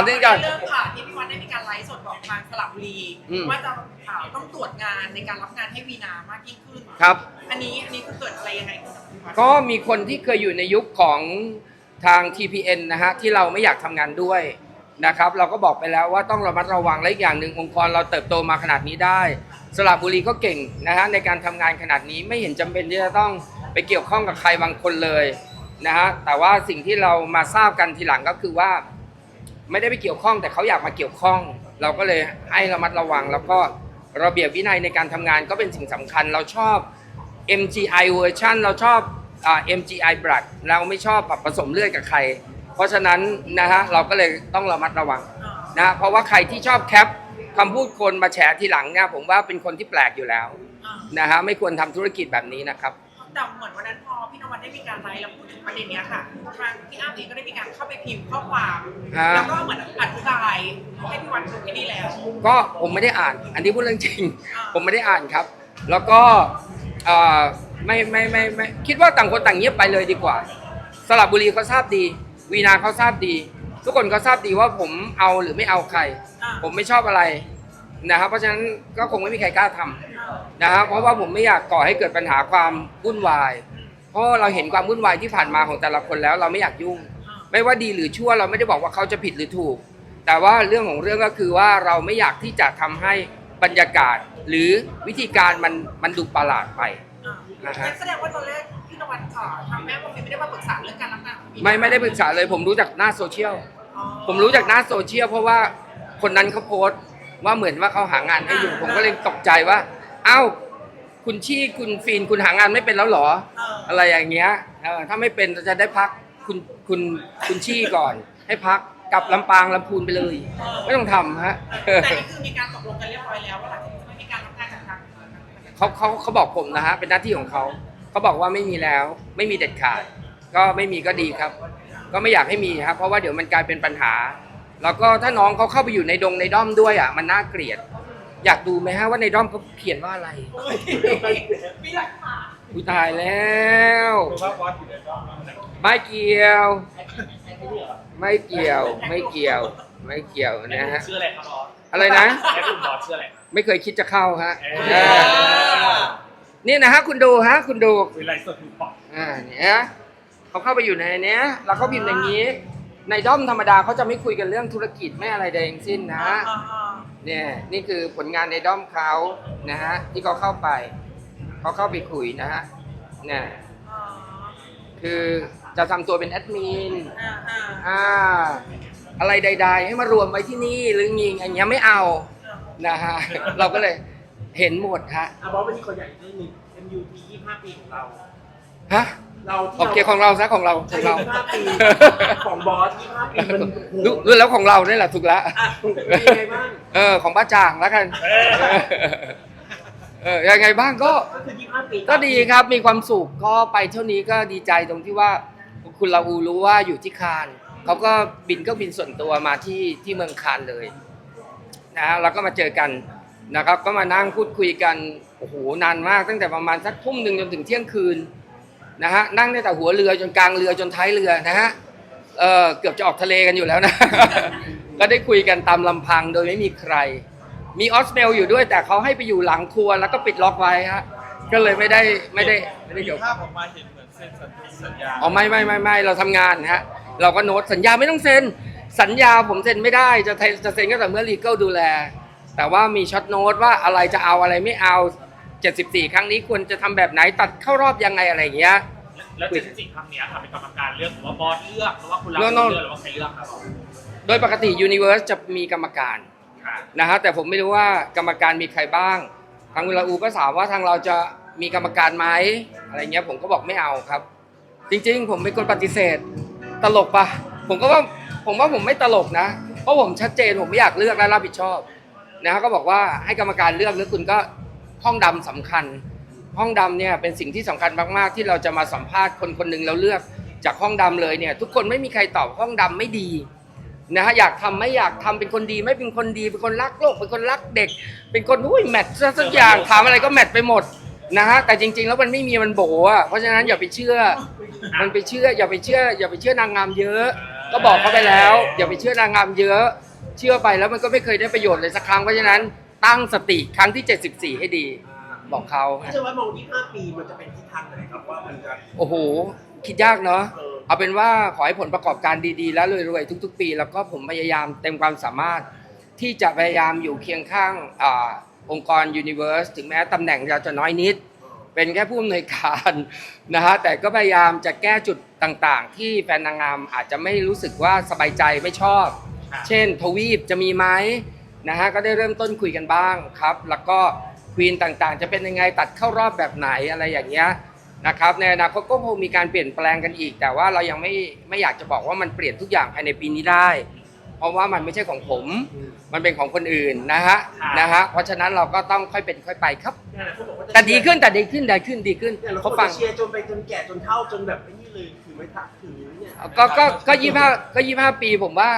เอาเรื่องก่อนเรื่องค่ะที่พี่วันได้มีการไลฟ์สดบอกทางสระบุรีอืมว่าจะอ่าต้องตรวจงานในการรับงานให้วีนามากยิ่งขึ้นครับ อันนี้อันนี้คือเกิดอะไรยังไงขึ้นกับพี่วันก็มีคนที่เคยอยู่ในยุคของทาง TPN นะฮะที่เราไม่อยากทำงานด้วยนะครับ เราก็บอกไปแล้วว่าต้องระมัดระวังและอีกอย่างหนึ่งองค์กรเราเติบโตมาขนาดนี้ได้ สระบุรีก็เก่งนะฮะในการทำงานขนาดนี้ไม่เห็นจำเป็นที่จะต้องไปเกี่ยวข้องกับใครบางคนเลยนะฮะแต่ว่าสิ่งที่เรามาทราบกันทีหลังก็คือว่า ไม่ได้ไปเกี่ยวข้องแต่เขาอยากมาเกี่ยวข้อง เราก็เลยให้ระมัดระวัง แล้วก็ระเบียบวินัยในการทำงานก็เป็นสิ่งสำคัญ เราชอบ MGI เวอร์ชันเราชอบอ่า MGI blood เราไม่ชอบแบบผสมเลือดกับใคร เพราะฉะนั้นนะฮะเราก็เลยต้องระมัดระวังนะฮะเพราะว่าใครที่ชอบแคปคำพูดคนมาแฉทีหลังเนี่ยผมว่าเป็นคนที่แปลกอยู่แล้วนะฮะไม่ควรทำธุรกิจแบบนี้นะครับ แต่เหมือนวันนั้นพอพี่นวัดได้มีการไลฟ์แล้วพูดถึงประเด็นเนี้ยค่ะทางพี่อ้ำเองก็ได้มีการเข้าไปพิมพ์ข้อความฮะแล้วก็เหมือนอธิบายให้พี่วันดูที่นี่แล้ว ก็ผมไม่ได้อ่าน อันนี้พูดเรื่องจริง อ่า ผมไม่ได้อ่านครับ แล้วก็เอ่อไม่ไม่ไม่ไม่คิดว่าต่างคนต่างเงียบไปเลยดีกว่า สระบุรีเขาทราบดี วีนาเขาทราบดี ทุกคนก็ทราบดีว่าผมเอาหรือไม่เอาใคร อ่าผมไม่ชอบอะไร นะครับเพราะฉะนั้นก็คงไม่มีใครกล้าทำนะครับเพราะว่าผมไม่อยากก่อให้เกิดปัญหาความวุ่นวาย เพราะว่าเราเห็นความวุ่นวายที่ผ่านมาของแต่ละคนแล้วเราไม่อยากยุ่ง ไม่ว่าดีหรือชั่วเราไม่ได้บอกว่าเขาจะผิดหรือถูก แต่ว่าเรื่องของเรื่องก็คือว่าเราไม่อยากที่จะทำให้บรรยากาศ หรือวิธีการมันมันดูประหลาดไปอ่านะฮะงั้นแสดงว่าตอนแรกพี่นวัดค่ะทางแม่โมฟิไม่ได้มาปรึกษาเรื่องการรับงานของพี่ไม่ไม่ได้ปรึกษาเลยผมรู้จากหน้าโซเชียลอ๋อผมรู้จากหน้าโซเชียลเพราะว่าคนนั้นเขาโพสต์ ว่าเหมือนว่าเขาหางานให้อยู่ ผมก็เลยตกใจว่า เอ้า คุณชี่คุณฟีนคุณหางานไม่เป็นแล้วเหรอเอออะไรอย่างเงี้ยเออถ้าไม่เป็นจะได้พักคุณคุณคุณชี่ก่อน ให้พักกลับลำปางลำพูนไปเลย ไม่ต้องทำฮะ แต่นี่คือมีการตกลงกันเรียบร้อยแล้วว่าหลังจากนี้จะไม่มีการรับงานจากทางเขาเขาเขาบอกผมนะฮะเป็นหน้าที่ของเขาเขาบอกว่าไม่มีแล้วไม่มีเด็ดขาด ก็ไม่มีก็ดีครับ ก็ไม่อยากให้มีครับเพราะว่าเดี๋ยวมันกลายเป็นปัญหา แล้วก็ถ้าน้องเขาเข้าไปอยู่ในดงในด้อมด้วยอะมันน่าเกลียด อยากดูไหมฮะว่าในด้อมเขาเขียนว่าอะไรมีหลักฐานอุยตายแล้วว่าบอสอยู่ในกล้องมันไม่เกี่ยว ไม่เกี่ยว ไม่เกี่ยว ไม่เกี่ยวนะฮะ ชื่ออะไรครับบอสอะไรนะ แอปกลุ่มบอสชื่ออะไรครับ ไม่เคยคิดจะเข้าฮะเอเอออนี่นะฮะคุณดูฮะ คุณดูคุยไลฟ์สดอยู่บอกอ่าเนี่ยเขาเข้าไปอยู่ในเนี้ย แล้วเขาพิมพ์อย่างนี้ ในด้อมธรรมดาเขาจะไม่คุยกันเรื่องธุรกิจไม่อะไรใดทั้งสิ้นนะอ่าอ่าอ่าเนี่ยนี่คือผลงานในด้อมเขานะฮะที่เขาเข้าไปเขาเข้าไปคุยนะฮะเนี่ยอ่าคือจะทำตัวเป็นแอดมิน อ่าอ่าอ่าอะไรใด ๆ ให้มารวมไว้ที่นี่หรือยิงอย่างเงี้ยไม่เอานะฮะ เราก็เลยเห็นหมดฮะอะบอสวันนี้คนใหญ่เรื่องหนึง MUT 25 ปีของเรา ฮะ เราที่โอเคของเราซะของเราของเรา25ปีของบอส25ปีมันโอ้โหรู้รู้แล้วของเราเนี่ยแหละถูกแล้วอะเป็นยังไงบ้างเออของป้าจางแล้วกันเออยังไงบ้างก็ ก็คือ25ปีก็ดีครับมีความสุขก็ไปเท่านี้ก็ดีใจตรงที่ว่าคุณลาอูรู้ว่าอยู่ที่คานเขาก็บินก็บินส่วนตัวมาที่ที่เมืองคานเลยนะแล้วก็มาเจอกันนะครับ ก็มานั่งพูดคุยกันโอ้โหนานมากตั้งแต่ประมาณสักทุ่มหนึ่งจนถึงเที่ยงคืน นะฮะนั่งตั้งแต่หัวเรือจนกลางเรือจนท้ายเรือนะฮะเออเกือบจะออกทะเลกันอยู่แล้วนะ ก็ได้คุยกันตามลำพังโดยไม่มีใคร มีออสเมลอยู่ด้วยแต่เขาให้ไปอยู่หลังครัวแล้วก็ปิดล็อกไว้ฮะก็เลยไม่ได้ไม่ได้ไม่ได้เกี่ยวภาพออกมาเห็นเหมือนเซ็นสัญญาอ๋อไม่ไม่ไม่ไม่เราทำงานฮะเราก็โน้ตสัญญาไม่ต้องเซ็นสัญญาผมเซ็นไม่ได้จะเซ็นจะเซ็นก็แต่เมื่อ legal ดูแล แต่ว่ามีช็อตโน้ตว่าอะไรจะเอาอะไรไม่เอา 74 ครั้งนี้ควรจะทำแบบไหนตัดเข้ารอบยังไงอะไรอย่างเงี้ย แล้วเจ็ดสิบสี่ครั้งเนี้ยค่ะเป็นกรรมการเลือกหรือว่าบอสเลือกหรือว่าคุณรับ No, เลื no อกหรือว่าใครเลือกครับบอสโดยปกติ Universe จะมีกรรมการค่ะนะฮะแต่ผมไม่รู้ว่ากรรมการมีใครบ้าง ทางเวลาอูก็ถามว่าทางเราจะมีกรรมการไหมอะไรเงี้ยผมก็บอกไม่เอาครับ จริงๆ ผมเป็นคนปฏิเสธ ตลกปะผมก็ว่าผมว่าผมไม่ตลกนะ เพราะผมชัดเจนผมไม่อยากเลือกและรับผิดชอบนะฮะก็บอกว่าให้กรรมการเลือกแล้วคุณก็ ห้องดำสำคัญ ห้องดำเนี่ยเป็นสิ่งที่สำคัญมากๆ ที่เราจะมาสัมภาษณ์คนคนหนึ่งเราเลือกจากห้องดำเลยเนี่ย ทุกคนไม่มีใครตอบห้องดำไม่ดีนะฮะอยากทำไม่อยากทำเป็นคนดี ไม่เป็นคนดี เป็นคนรักโลก เป็นคนรักเด็ก เป็นคนอุ้ยแมทซะสักอย่างถามอะไรก็แมทไปหมดนะฮะแต่จริง ๆ แล้วมันไม่มีมันโบอะเพราะฉะนั้นอย่าไปเชื่อ มันไปเชื่อ อย่าไปเชื่อ อย่าไปเชื่อนางงามเยอะ ก็บอกเขาไปแล้ว อย่าไปเชื่อนางงามเยอะ เชื่อไปแล้วมันก็ไม่เคยได้ประโยชน์เลยสักครั้งเพราะฉะนั้น ตั้งสติครั้งที่ 74 ให้ดี บอกเขาพี่จะว่ามอง25 ปีมันจะเป็นทิศทางไหนครับว่ามันจะโอ้โห คิดยากเนาะเออเอาเป็นว่าขอให้ผลประกอบการดีๆ แล้วรวยๆทุก ๆ ปี แล้วก็ผมพยายามเต็มความสามารถที่จะพยายามอยู่เคียงข้างอาองค์กร Universe ถึงแม้ตำแหน่งเราจะน้อยนิด เป็นแค่ผู้อำนวยการนะฮะแต่ก็พยายามจะแก้จุดต่างๆ ที่แฟนนางงามอาจจะไม่รู้สึกว่าสบายใจไม่ชอบ เช่น ทวีปจะมีไหม นะฮะก็ได้เริ่มต้นคุยกันบ้างครับ แล้วก็ควีนต่างๆ จะเป็นยังไงตัดเข้ารอบแบบไหนอะไรอย่างเงี้ยนะครับในอนาคตก็คงมีการเปลี่ยนแปลงกันอีก แต่ว่าเรายังไม่ไม่อยากจะบอกว่ามันเปลี่ยนทุกอย่างภายในปีนี้ได้ เพราะว่ามันไม่ใช่ของผม มันเป็นของคนอื่นนะฮะนะฮะเพราะฉะนั้นเราก็ต้องค่อยเป็นค่อยไปครับเนี่ยนะเขาบอกว่าจะแต่ดีขึ้นแต่ดีขึ้นดีขึ้นดีขึ้นเนี่ยเราเขาก็ฟังเชียร์จนไปจนแก่จนเฒ่าจนแบบไอ้นี่เลยถือไม่ทักถือเนี่ยก็ก็ก็ยี่ห้าก็ยี่ห้าปีผมว่า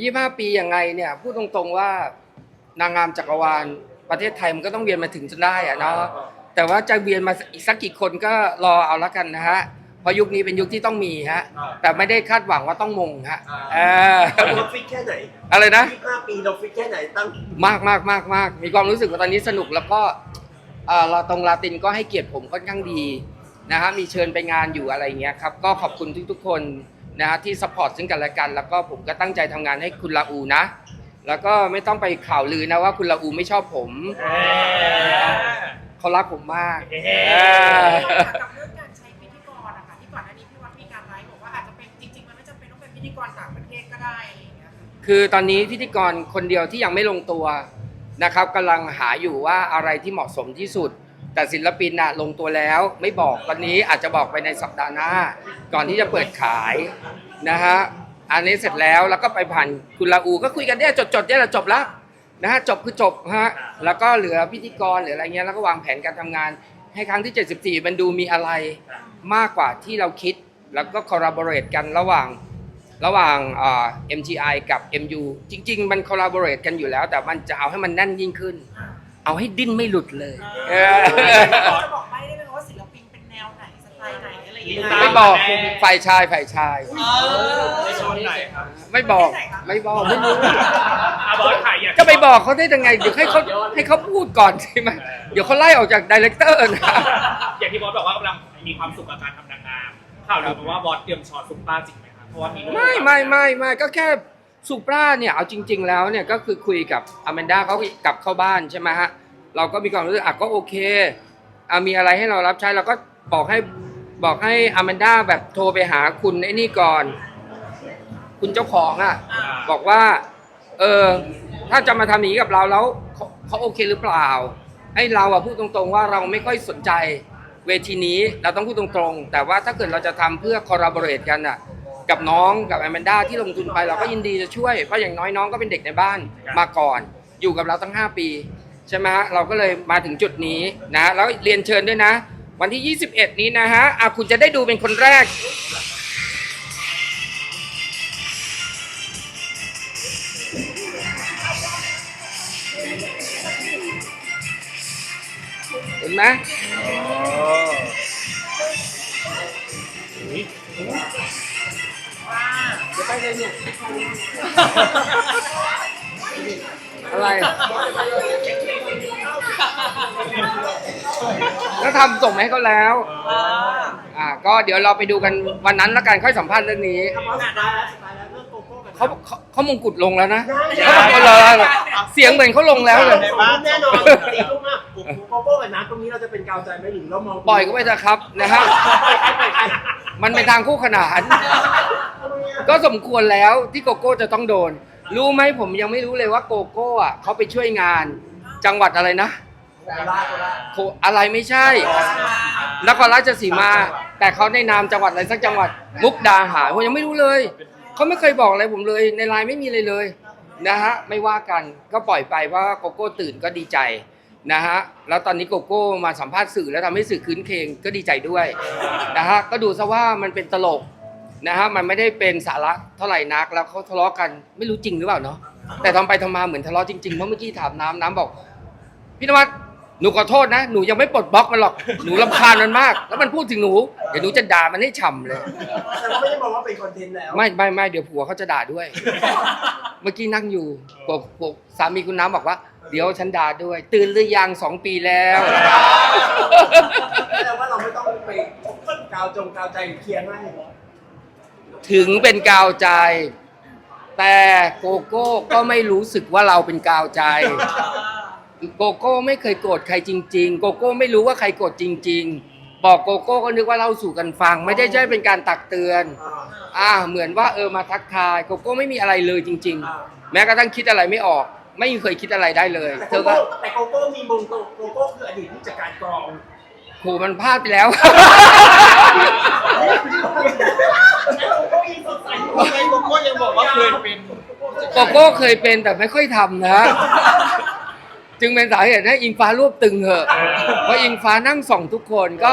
ยี่ห้าปียังไงเนี่ยพูดตรงๆว่านางงามจักรวาลประเทศไทยมันก็ต้องเวียนมาถึงจนได้อะเนาะแต่ว่าจะเวียนมาอีกสักกี่คนก็รอเอาละกันนะฮะเพราะยุคนี้เป็นยุคที่ต้องมีฮะ แต่ไม่ได้คาดหวังว่าต้องมงฮะเออเราฟิตแค่ไหนอะไรนะ25ปีเราฟิตแค่ไหนตั้งมากมากมากมากมีความรู้สึกว่าตอนนี้สนุกแล้วก็เอ่อเราตรงลาตินก็ให้เกียรติผมค่อนข้างดีนะฮะมีเชิญไปงานอยู่อะไรเงี้ยครับก็ขอบคุณทุกๆคน นะฮะที่สปอร์ตซึ่งกันและกัน แล้วก็ผมก็ตั้งใจทำงานให้คุณลาอูนะ แล้วก็ไม่ต้องไปข่าวลือนะว่าคุณลาอูไม่ชอบผมเอ๊ะเขารักผมมากเอ๊ะเออกับเรื่องการใช้พิธีกรนะคะที่ก่อนหน้านี้พี่วัดมีการไลฟ์บอกว่าอาจจะเป็นจริงๆมันไม่จำเป็นต้องเป็นพิธีกรต่างประเทศก็ได้อะไรอย่างเงี้ยค่ะคือตอนนี้พิธีกรคนเดียวที่ยังไม่ลงตัวนะครับกำลังหาอยู่ว่าอะไรที่เหมาะสมที่สุด แต่ศิลปินน่ะลงตัวแล้วไม่บอกตอนนี้อาจจะบอกไปในสัปดาห์หน้า ก่อนที่จะเปิดขายนะฮะอันนี้เสร็จแล้วแล้วก็ไปผ่านคุณลาอูก็คุยกันเนี่ยจดๆเนี่ยแหละจบแล้วนะฮะจบคือจบฮะแล้วก็เหลือพิธีกรหรืออะไรเงี้ยแล้วก็วางแผนการทำงาน ให้ครั้งที่ 74 มันดูมีอะไรมากกว่าที่เราคิด แล้วก็ collaborate กันระหว่างระหว่างเอ่อ MGI กับ MU จริง ๆ มัน collaborate กันอยู่แล้ว แต่มันจะเอาให้มันแน่นยิ่งขึ้น เอาให้ดิ้นไม่หลุดเลย เออ จะบอกได้ได้ไหมว่าศิลปินเป็นแนวไหนสไตล์ไหนอะไรอย่างเงี้ยไม่บอกฝ่ายชายฝ่ายชาย เออในโซนไหนครับไม่บอกไม่บอกไม่รู้ อาบอสขายอยากจะไปบอกเขาได้ยังไง เดี๋ยวให้เขาให้เขาพูดก่อนใช่ไหมเดี๋ยวเขาไล่ออกจากดีเลกเตอร์นะ อย่างที่บอสบอกว่ากำลังมีความสุขกับการทำนางงามข่าวลือมาว่าบอสเตรียมช็อตซุปเปอร์จริงไหมครับเพราะว่ามีลูกไม่ไม่ไม่ไม่ก็แค่ สุปราเนี่ยเอาจริง ๆ แล้วเนี่ยก็คือคุยกับอแมนด้าเขากลับเข้าบ้านใช่ไหมฮะเราก็มีความรู้สึกอะก็โอเคอะมีอะไรให้เรารับใช้เราก็บอกให้บอกให้อแมนด้าแบบโทรไปหาคุณไอ้นี่ก่อน คุณเจ้าของอะบอกว่าเออถ้าจะมาทำอย่างนี้กับเราแล้วเขาเขาโอเคหรือเปล่าให้เราอะพูดตรงๆว่าเราไม่ค่อยสนใจเวทีนี้เราต้องพูดตรงๆ แต่ว่าถ้าเกิดเราจะทำเพื่อ collaborate กันอะ กับน้องกับแอมแมนด้าที่ลงทุนไปเราก็ยินดีจะช่วยเพราะอย่างน้อยน้องก็เป็นเด็กในบ้านมาก่อน อยู่กับเราตั้ง 5 ปีใช่ไหมฮะเราก็เลยมาถึงจุดนี้นะ แล้วเรียนเชิญด้วยนะ วันที่ 21 นี้นะฮะอะคุณจะได้ดูเป็นคนแรกเห็นไหม อะไร ก็ทำส่งมาให้เขาแล้วอ่า ก็เดี๋ยวเราไปดูกันวันนั้นแล้วกันค่อยสัมภาษณ์เรื่องนี้ถ้าบอสสุดท้ายแล้วสุดท้ายแล้วเรื่องโกโก้กับเขาเขาเขามงกุฎลงแล้วนะได้เขาบอกเขาลงแล้วเสียงเหมือนเขาลงแล้วเลยแน่นอนสี่ทุ่มอะโกโก้กับน้ำตรงนี้เราจะเป็นกาวใจไหมหรือเรามองปล่อยเขาไปเถอะครับนะฮะมันเป็นทางคู่ขนาน ก็สมควรแล้วที่โกโก้จะต้องโดน รู้ไหมผมยังไม่รู้เลยว่าโกโก้อะเขาไปช่วยงาน จังหวัดอะไรนะโคราชโคราอะไรไม่ใช่นครราชสีมา แต่เขาในนามจังหวัดอะไรสักจังหวัด มุกดาหารผมยังไม่รู้เลยเขาไม่เคยบอกอะไรผมเลย ในไลน์ไม่มีเลยเลยนะฮะไม่ว่ากันก็ปล่อยไปว่าโกโก้ตื่นก็ดีใจนะฮะแล้วตอนนี้โกโก้มาสัมภาษณ์สื่อแล้วทำให้สื่อคืนเคงก็ดีใจด้วยนะฮะก็ดูซะว่ามันเป็นตลก นะฮะมันไม่ได้เป็นสาระเท่าไหร่นักแล้วเขาทะเลาะกันไม่รู้จริงหรือเปล่าเนาะแต่ทำไปทำมาเหมือนทะเลาะจริงๆเพราะเมื่อกี้ถามน้ำน้ำบอกพี่นวัดหนูขอโทษนะ หนูยังไม่ปลดบล็อกมันหรอก หนูรำคาญมันมาก แล้วมันพูดถึงหนู เดี๋ยวหนูจะด่ามันให้ฉ่ำเลยแต่ว่าไม่ได้มองว่าเป็นคอนเทนต์แล้ว ไม่ไม่ไม่เดี๋ยวผัวเขาจะด่าด้วย เมื่อกี้นั่งอยู่ปกปกสามีคุณน้ำบอกว่า เดี๋ยวฉันด่าด้วย ตื่นหรือยังสองปีแล้วแต่ว่าเราไม่ต้องไปกาวจงกาวใจหรือเคลียร์ให้ ถึงเป็นกาวใจ แต่โกโก้ก็ไม่รู้สึกว่าเราเป็นกาวใจ โกโก้ไม่เคยโกรธใครจริง ๆ โกโก้ไม่รู้ว่าใครโกรธจริง ๆ บอกโกโก้ก็นึกว่าเล่าสู่กันฟัง ไม่ได้ใช่เป็นการตักเตือน อ่าเหมือนว่าเออมาทักทายโกโก้ไม่มีอะไรเลยจริง ๆ แม้กระทั่งคิดอะไรไม่ออก ไม่เคยคิดอะไรได้เลยแต่เธโกอก็ โก้แต่โกโก้มีมงโตโกโก้คืออดีตผู้จัดการกอง โหมันพลาดไปแล้วแล้วโกโก้ยิ่งสดใสอยู่ทำไมโกโก้ยังบอกว่าเคยเป็นโกโก้เคยเป็นแต่ไม่ค่อยทำนะ จึงเป็นสาเหตุให้อิงฟ้ารวบตึงเหอะเพราะอิงฟ้านั่งส่องทุกคนก็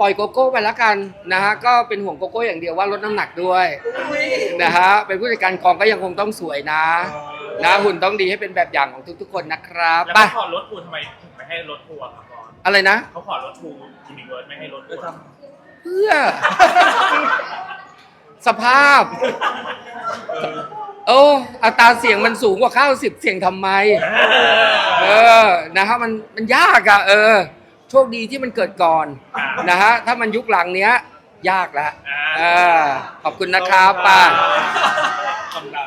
ปล่อยโกโก้ไปแล้วกันนะฮะก็เป็นห่วงโกโก้อย่างเดียวว่าลดน้ำหนักด้วยนะฮะเป็นผู้จัดการกองก็ยังคงต้องสวยนะ นะหุ่นต้องดีให้เป็นแบบอย่างของทุกๆ คนนะครับแล้วไปเขาขอรถทัวร์ทำไมถึงไม่ให้รถทัวร์ครับก่ อนอะไรนะ เขาขอรถทัวร์ยูนิเวิร์สไม่ให้รถทัวร์เพื่อ สภาพ โอ้อัตราเสียงมันสูงกว่าข้าวสิบเสียงทำไม เออนะฮะมันมันยากอะเออ โชคดีที่มันเกิดก่อนนะฮะถ้ามันยุคหลังเนี้ย ยากแล้วเออขอบคุณนะครับป้าทำได้